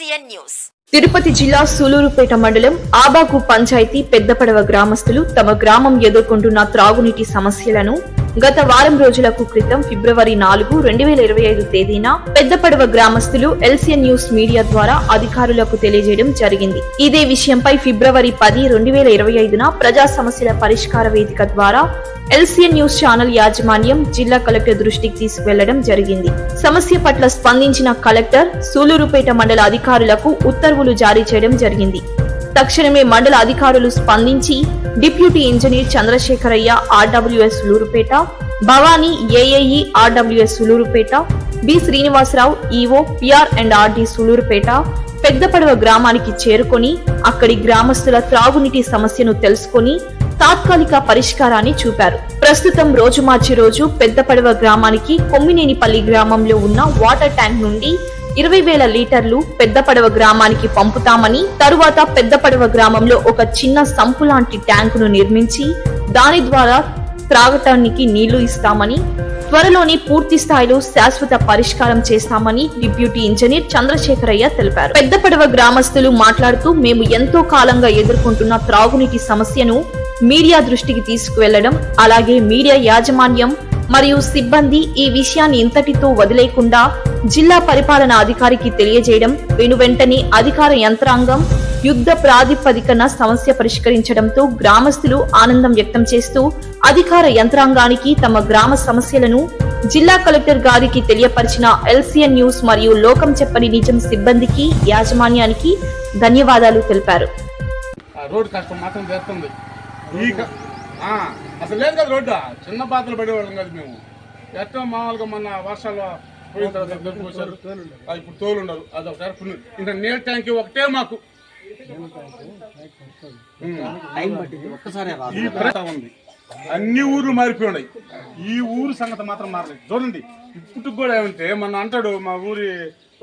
నమస్తే న్యూస్. తిరుపతి జిల్లా సూలూరుపేట మండలం ఆబాకు పంచాయతీ పెద్దపడవ గ్రామస్తులు తమ గ్రామం ఎదుర్కొంటున్న త్రాగునీటి సమస్యలను గత వారం రోజులకు క్రితం ఫిబ్రవరి నాలుగు రెండు వేల ఇరవై ఐదు తేదీన పెద్దపడవ గ్రామస్తులు ఎల్సిఎన్ న్యూస్ మీడియా ద్వారా అధికారులకు తెలియజేయడం జరిగింది. ఇదే విషయంపై ఫిబ్రవరి పది రెండు వేల ఇరవై ఐదున ప్రజా సమస్యల పరిష్కార వేదిక ద్వారా ఎల్సిఎన్ న్యూస్ ఛానల్ యాజమాన్యం జిల్లా కలెక్టర్ దృష్టికి తీసుకువెళ్ళడం జరిగింది. సమస్య పట్ల స్పందించిన కలెక్టర్ సూలూరుపేట మండల అధికారులకు ఉత్తర్వులు జారీ చేయడం జరిగింది. తక్షణమే మండల అధికారులు స్పందించి deputy engineer Chandrasekharaiah R W S లూరుపేట Bhavani A A E R W S Sullurupeta B Srinivasarao E O P R and R D Sullurupeta Peddapadava గ్రామానికి చేరుకొని అక్కడి గ్రామస్తుల త్రాగునీటి సమస్యను తెలుసుకొని తాత్కాలిక పరిష్కారాన్ని చూపారు. ప్రస్తుతం రోజు మార్చి రోజు పెద్దపడవ గ్రామానికి కొమ్మినేనిపల్లి గ్రామంలో ఉన్న వాటర్ ట్యాంక్ నుండి ఇరవై వేల లీటర్లు పెద్దపడవ గ్రామానికి పంపుతామని తరువాత పెద్దపడవ గ్రామంలో ఒక చిన్న సంపు లాంటి ట్యాంకును నిర్మించి దాని ద్వారా త్రాగటానికి నీళ్ళు ఇస్తామని త్వరలోనే పూర్తి స్థాయిలో శాశ్వత పరిష్కారం చేస్తామని డిప్యూటీ ఇంజనీర్ చంద్రశేఖరయ్య తెలిపారు. పెద్దపడవ గ్రామస్తులు మాట్లాడుతూ మేము ఎంతో కాలంగా ఎదుర్కొంటున్న త్రాగునీటి సమస్యను మీడియా దృష్టికి తీసుకువెళ్ళడం అలాగే మీడియా యాజమాన్యం మరియు సిబ్బంది ఈ విషయాన్ని ఇంతటితో వదిలేకుండా జిల్లా పరిపాలన అధికారికి తెలియజేయడం వెను వెంటనే అధికార యంత్రాంగం యుద్ధ ప్రాతిపదికన సమస్య పరిష్కరించడంతో గ్రామస్తులు ఆనందం వ్యక్తం చేస్తూ అధికార యంత్రాంగానికి తమ గ్రామ సమస్యలను జిల్లా కలెక్టర్ గారికి తెలియపరిచిన ఎల్సిఎన్ న్యూస్ మరియు లోకం చెప్పని నిజం సిబ్బందికి యాజమాన్యానికి ధన్యవాదాలు తెలిపారు. అసలు లేదు కదా రోడ్డు. చిన్న బాధలు పడేవాళ్ళం కదా మేము. ఎట్టో మామూలుగా మొన్న వర్షాలు పోయిన తర్వాత ఇప్పుడు తోలు ఉండరు అది ఒకసారి పుణ్యం. ఇంకా నీళ్ళ ట్యాంక్ ఒకటే మాకు. ఉంది. అన్ని ఊర్లు మారిపోయినాయి ఈ ఊరు సంగతి మాత్రం మారలేదు. చూడండి. ఇప్పుడు కూడా ఏమంటే మన అంటాడు మా ఊరి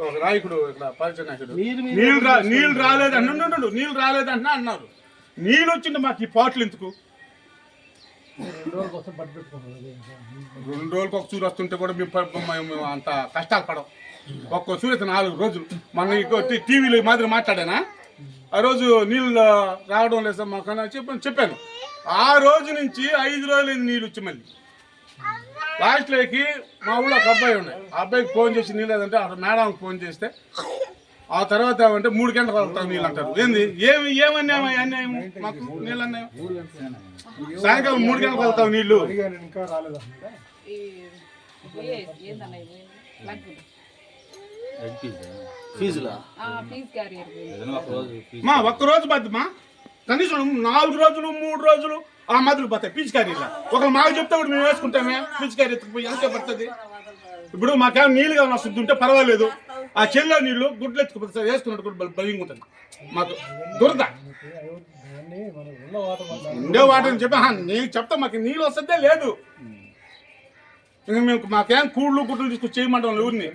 ఒక నాయకుడు ఇక్కడ పరిచయ నాయకుడు. నీళ్ళు రా నీళ్ళు రాలేదు అన్నుండు నీళ్ళు రాలేదు అంటున్నా అన్నారు. నీళ్ళు వచ్చింది మాకు ఈ పాటలు ఎందుకు? రెండు రోజులకు ఒక చూరు వస్తుంటే కూడా మేము మేము అంత కష్టాలు పడం ఒక్క చూరు నాలుగు రోజులు. మన టీవీలో మాదిరి మాట్లాడానా? ఆ రోజు నీళ్ళు రావడం లేదు సార్ మాకు అని చెప్పాను చెప్పాను. ఆ రోజు నుంచి ఐదు రోజులు నీళ్ళు వచ్చి మళ్ళీ. లాస్ట్లోకి మా ఊళ్ళో ఒక అబ్బాయి ఉన్నాయి ఆ అబ్బాయికి ఫోన్ చేసి నీళ్ళు లేదంటే అక్కడ మేడంకి ఫోన్ చేస్తే ఆ తర్వాత ఏమంటే మూడు గంటలకు వెళ్తాం నీళ్ళు అంటారు. ఏంది? ఏమి ఏమన్నాయం అన్యాయం? మాకు నీళ్ళు అన్నాయం? సాయంకాలం మూడు గంటలకు వెళ్తాం నీళ్ళు. మా ఒక్క రోజు బద్దమా? కనీసం నాలుగు రోజులు మూడు రోజులు ఆ మధులు పోతాయి పిచ్చికారీలా ఒక మాకు చెప్తే కూడా మేము వేసుకుంటామే. పిచ్చికారీ ఎత్తుకుపోయి ఎంత పడుతుంది. ఇప్పుడు మాకేమో నీళ్ళు కావాలి శుద్ధి ఉంటే పర్వాలేదు. ఆ చెల్లో నీళ్ళు గుడ్లు ఎత్తుకుపోతే వేసుకున్నట్టు కూడా భయంగా ఉంటుంది. మాకు దురద. ఉండే వాటర్ అని చెప్పి "ఆహా, నేను చెప్తా మాకు నీళ్ళు వస్తుందే లేదు. ఇంక మేము మాకేం కూళ్ళు గుడ్లు తీసుకొచ్చి చేయమంటాం ఊరిని.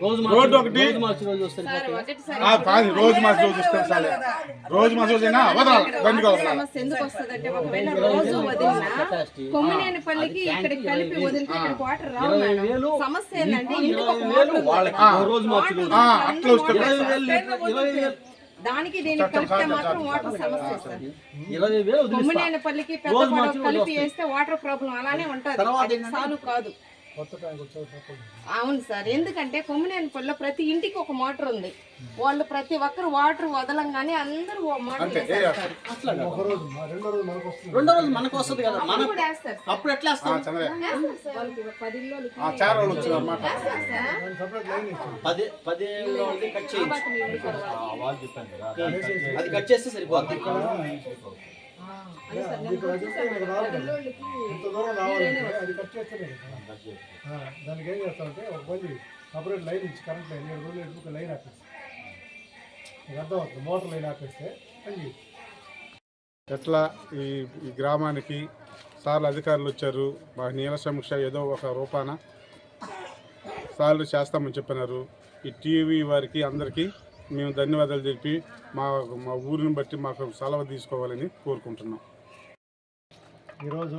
రోడ్డు ఒకటి. రోజు మార్చి రోజు ఆ, కాదు, రోజు మాసి రోజు ఇస్తాం సాలే రోజు మాసి రోజైనా వదలాలి దండిగా వదలాలి. సమస్య ఎందుకు వస్తుందంటే ఒకవేళ రోజు వదిలినా కొమ్మినేని పల్లికి ఇక్కడికి కలిపి వదిలితే ఇక్కడికి వాటర్ రావు మేడం. సమస్య ఏంటంటే ఇంటికి ఒక వాటర్ ఉంది. వాళ్ళకి రోజు మార్చి అట్లా దానికి దీనికి కలిపితే మాత్రం వాటర్ సమస్య కొమ్మినేని పల్లికి పెద్ద మార్చి కలిపి. వేస్తే వాటర్ ప్రాబ్లం అలానే ఉంటది. సాల్వ్ కాదు. అవును సార్. ఎందుకంటే కొమ్మినేని పల్లిలో ప్రతి ఇంటికి ఒక మోటార్ ఉంది. వాళ్ళు ప్రతి ఒక్కరు వాటర్ వదలంగానే అందరూ ఓ మోటార్ అంతే, ఏ వేసేస్తారు. రెండో రోజు మనకు వస్తుంది. కదా. మన. అప్పుడు ఎట్లా పది కట్ అది కట్ చేస్తే సరిపోతుంది. దానికి ఏం చేస్తామంటే ఒక బండి సపరేట్ లైన్ ఇచ్చి కరెంట్ లైన్ ఏడు రోజులు ఎదుగు లైన్ ఆపేస్తాం. మీకు అర్థమవుతుంది మోటార్ లైన్ ఆపేస్తే చేయదు. ఎట్లా ఈ ఈ గ్రామానికి సార్లు అధికారులు వచ్చారు? మా నీల సమీక్ష ఏదో ఒక రూపాన సార్లు చేస్తామని చెప్పినారు. ఈ టీవీ వారికి అందరికీ మేము ధన్యవాదాలు తెలిపి మా మా ఊరిని బట్టి మాకు సెలవు తీసుకోవాలని కోరుకుంటున్నాం. ఈరోజు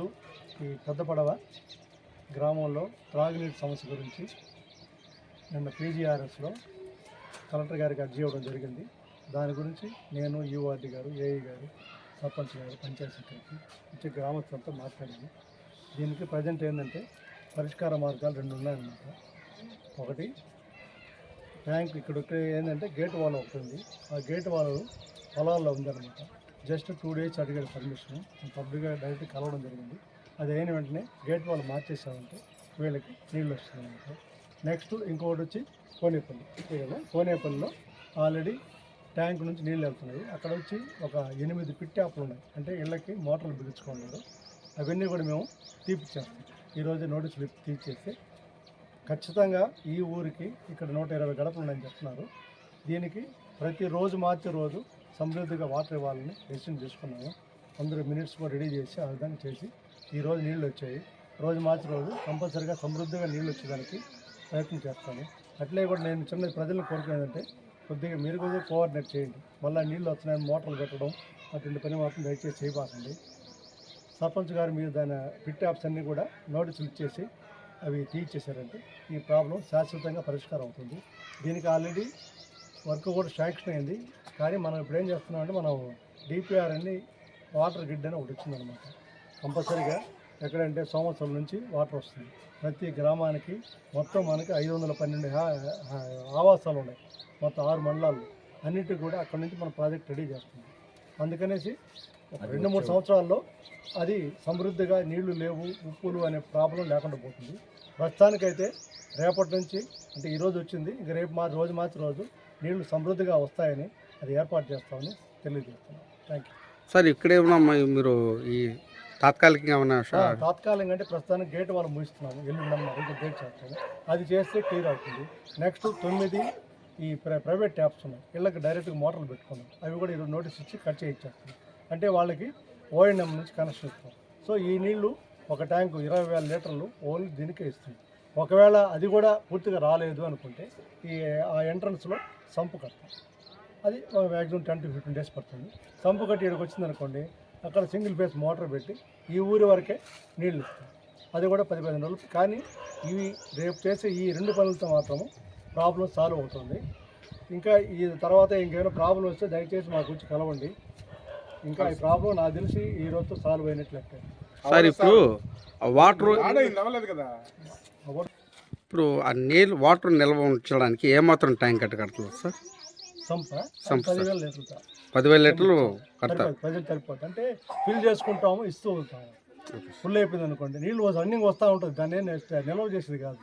ఈ పెద్దపడవ గ్రామంలో త్రాగునీటి సమస్య గురించి నిన్న పీజీఆర్ఎస్లో కలెక్టర్ గారికి అర్జీ ఇవ్వడం జరిగింది. దాని గురించి నేను యువార్డి గారు ఏఈ గారు సర్పంచ్ గారు పంచాయతీ సెక్రటరీ వచ్చి గ్రామస్తులతో మాట్లాడాను. దీనికి ప్రజెంట్ ఏంటంటే పరిష్కార మార్గాలు రెండు ఉన్నాయన్నమాట. ఒకటి ట్యాంక్ ఇక్కడ ఏంటంటే గేట్ వాల్ ఒకటి ఉంది. ఆ గేట్ వాల్ పొలాల్లో ఉందన్నమాట. జస్ట్ టూ డేస్ అడిగాడు పర్మిషన్ పబ్లిక్గా డైరెక్ట్ కలవడం జరిగింది. అది అయిన వెంటనే గేట్ వాల్ మార్చేసామంటే వీళ్ళకి నీళ్ళు వస్తుంది అనమాట నెక్స్ట్ ఇంకొకటి వచ్చి కోనేపల్లి. కోనేపల్లిలో ఆల్రెడీ ట్యాంక్ నుంచి నీళ్ళు వెళ్తున్నాయి. అక్కడ వచ్చి ఒక ఎనిమిది పిట్ ట్యాప్లు ఉన్నాయి. అంటే ఇళ్ళకి మోటార్లు బిగించుకున్నారు అవన్నీ కూడా మేము తీపిచ్చేస్తాం ఈరోజు నోటీసులు తీర్చేస్తే ఖచ్చితంగా ఈ ఊరికి ఇక్కడ నూట ఇరవై గడపలు ఉన్నాయని చెప్తున్నారు. దీనికి ప్రతిరోజు మార్చే రోజు సమృద్ధిగా వాటర్ ఇవ్వాలని డెసిషన్ తీసుకున్నాము. అందరూ మినిట్స్ కూడా రెడీ చేసి ఆ విధంగా చేసి ఈరోజు నీళ్ళు వచ్చాయి. రోజు మార్చి రోజు కంపల్సరీగా సమృద్ధిగా నీళ్ళు వచ్చేదానికి ప్రయత్నం చేస్తాను అట్లే కూడా నేను చిన్న ప్రజలను కోరుకునేదంటే కొద్దిగా మీరు కూడా కోఆర్డినేట్ చేయండి. మళ్ళీ నీళ్ళు వస్తున్నాయని మోటార్లు పెట్టడం అటువంటి పని మాత్రం దయచేసి చేయబాకండి. సర్పంచ్ గారు మీరు దాని పిట్ యాప్స్ అన్నీ కూడా నోటీసులు ఇచ్చేసి అవి తీర్చేశారంటే ఈ ప్రాబ్లం శాశ్వతంగా పరిష్కారం అవుతుంది. దీనికి ఆల్రెడీ వర్క్ కూడా శాంక్షన్ అయింది. కానీ మనం ఇప్పుడు ఏం చేస్తున్నామంటే మనం డిపిఆర్ అని వాటర్ గ్రిడ్ అని ఒకటి వచ్చిందనమాట కంపల్సరీగా ఎక్కడంటే సంవత్సరం నుంచి వాటర్ వస్తుంది. ప్రతి గ్రామానికి మొత్తం మనకి ఐదు వందల పన్నెండు ఆవాసాలు ఉన్నాయి. మొత్తం ఆరు మండలాలు. అన్నిటికీ కూడా అక్కడి నుంచి మనం ప్రాజెక్ట్ రెడీ చేస్తున్నాం. అందుకనేసి రెండు మూడు సంవత్సరాల్లో అది సమృద్ధిగా నీళ్ళు లేవు ఉప్పులు అనే ప్రాబ్లం లేకుండా పోతుంది. ప్రస్తుతానికైతే రేపటి నుంచి అంటే ఈరోజు వచ్చింది ఇంక రేపు మా రోజు మార్చి రోజు నీళ్ళు సమృద్ధిగా వస్తాయని అది ఏర్పాటు చేస్తామని తెలియజేస్తున్నాం. థ్యాంక్ యూ సార్ ఇక్కడేమన్నా మ- మీరు ఈ తాత్కాలికంగా షా- తాత్కాలికంగా అంటే ప్రస్తుతానికి గేట్ వాళ్ళు ముగిస్తున్నాము ఎల్లుండమ్మా గేట్ చేస్తాము. అది చేస్తే క్లియర్ అవుతుంది. నెక్స్ట్ తొమ్మిది ఈ ప్ర ప్రైవేట్ ట్యాప్స్ ఉన్నాయి. ఇళ్ళకి డైరెక్ట్గా మోటార్లు పెట్టుకున్నాం అవి కూడా ఈరోజు నోటీస్ ఇచ్చి కట్ చేయించేస్తాం అంటే వాళ్ళకి ఓఎన్ఎం నుంచి కనెక్షన్ ఇస్తాం సో ఈ నీళ్ళు ఒక ట్యాంకు ఇరవై వేల లీటర్లు ఓన్లీ దీనికే ఇస్తుంది ఒకవేళ అది కూడా పూర్తిగా రాలేదు అనుకుంటే ఈ ఆ ఎంట్రన్స్లో సంపు కడతాం. అది maximum ten to fifteen days పడుతుంది. సంపు కట్టి ఇక్కడికి వచ్చింది అనుకోండి అక్కడ సింగిల్ ఫేస్ మోటార్ పెట్టి ఈ ఊరి వరకే నీళ్ళు ఇస్తాం. అది కూడా పది పదిహేను రోజులు. కానీ ఇవి రేపు చేసే ఈ రెండు పనులతో మాత్రము ప్రాబ్లం సాల్వ్ అవుతుంది. ఇంకా ఈ తర్వాత ఇంకేమైనా ప్రాబ్లం వస్తే దయచేసి మాకు వచ్చి కలవండి. ఇంకా ఈ ప్రాబ్లం నాకు తెలిసి ఈ రోజుతో సాల్వ్ అయినట్లు లెక్క. సార్ ఇప్పుడు ఆ వాటర్ ఇప్పుడు ఆ నీళ్ళు వాటర్ నిల్వ ఉంచడానికి ఏమాత్రం ట్యాంక్ కట్ట కడుతుంది సార్? సంప? సంప, సార్. పదివేల లీటర్లు కడతారు. ప్రజలు సరిపోతుంది అంటే ఫిల్ చేసుకుంటాము ఇస్తూ ఉంటాము. ఫుల్ అయిపోయింది అనుకోండి. నీళ్ళు రన్నింగ్ వస్తూ ఉంటుంది దాన్ని నిల్వ చేసేది కాదు.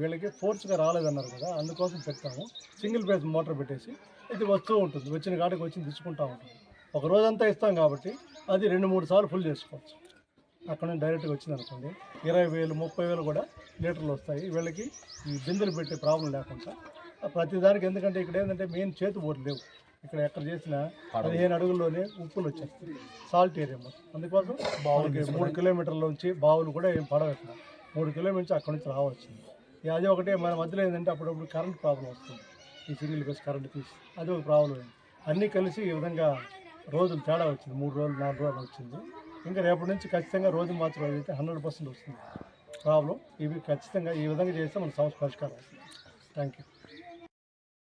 వీళ్ళకి ఫోర్స్గా రాలేదన్నారు కదా అందుకోసం పెడతాము సింగిల్ ఫేజ్ మోటార్ పెట్టేసి ఇది వస్తూ ఉంటుంది వచ్చిన కాడికి వచ్చి తీసుకుంటూ ఉంటుంది. ఒక రోజంతా ఇస్తాం కాబట్టి అది రెండు మూడు సార్లు ఫుల్ చేసుకోవచ్చు. అక్కడ నుంచి డైరెక్ట్గా వచ్చింది అనుకోండి ఇరవై వేలు ముప్పై వేలు కూడా లీటర్లు వస్తాయి. వీళ్ళకి ఈ బిందెలు పెట్టే ప్రాబ్లం లేకుండా ప్రతి దానికి ఎందుకంటే ఇక్కడ ఏంటంటే మెయిన్ చేతి బోర్లు లేవు. ఇక్కడ ఎక్కడ చేసినా పదిహేను అడుగుల్లోనే ఉప్పులు వచ్చేస్తాయి. సాల్ట్ ఏరియా అందుకోసం బావులకి మూడు కిలోమీటర్ల నుంచి బావులు కూడా ఏం పడవు ఇక్కడ. మూడు కిలోమీటర్ల నుంచి అక్కడ నుంచి రావచ్చు. అది ఒకటే మన మధ్యలో ఏంటంటే అప్పుడప్పుడు కరెంట్ ప్రాబ్లం వస్తుంది. ఈ సింగిల్ బస్ కరెంట్ తీసి అది ఒక ప్రాబ్లం అన్నీ కలిసి ఈ విధంగా రోజులు తేడా వచ్చింది. మూడు రోజులు నాలుగు రోజులు వచ్చింది. ఇంకా రేపటి నుంచి ఖచ్చితంగా రోజు మాత్రం అయితే హండ్రెడ్ పర్సెంట్ వస్తుంది ప్రాబ్లం ఇవి ఖచ్చితంగా ఈ విధంగా చేస్తే మన సమస్య పరిష్కారం వస్తుంది థ్యాంక్ యూ.